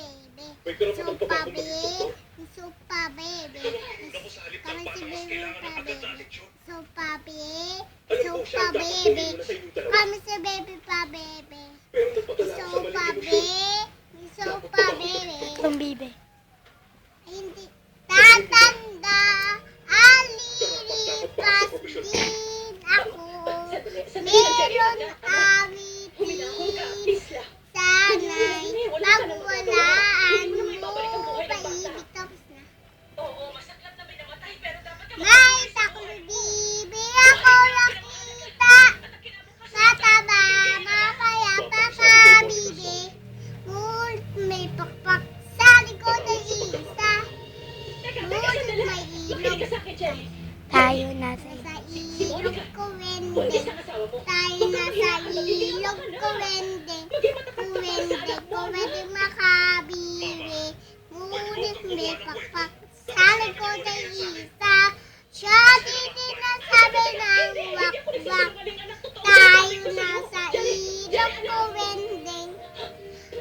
baby. Supa baby. Supa baby. Na si baby pa baby. Supa baby. Supa ang baby. Kami si baby pa baby. Supa baby. Supa baby. Itong bibe. Hindi tatanda. Alilipas din ako. Meron awitin. Tayo nasa sa ilog mo. Tayo na sa ilog Kuwende mo. pwede makabili. Ngunit may pakpak sa likod ng isa. Siya din ang sabi ng wakwak. Tayo yan. na sa ilog ko wendeng.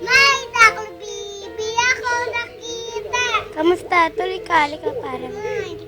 May taklubibi ako nakita. Kamusta? Tuloy ka, halika para. May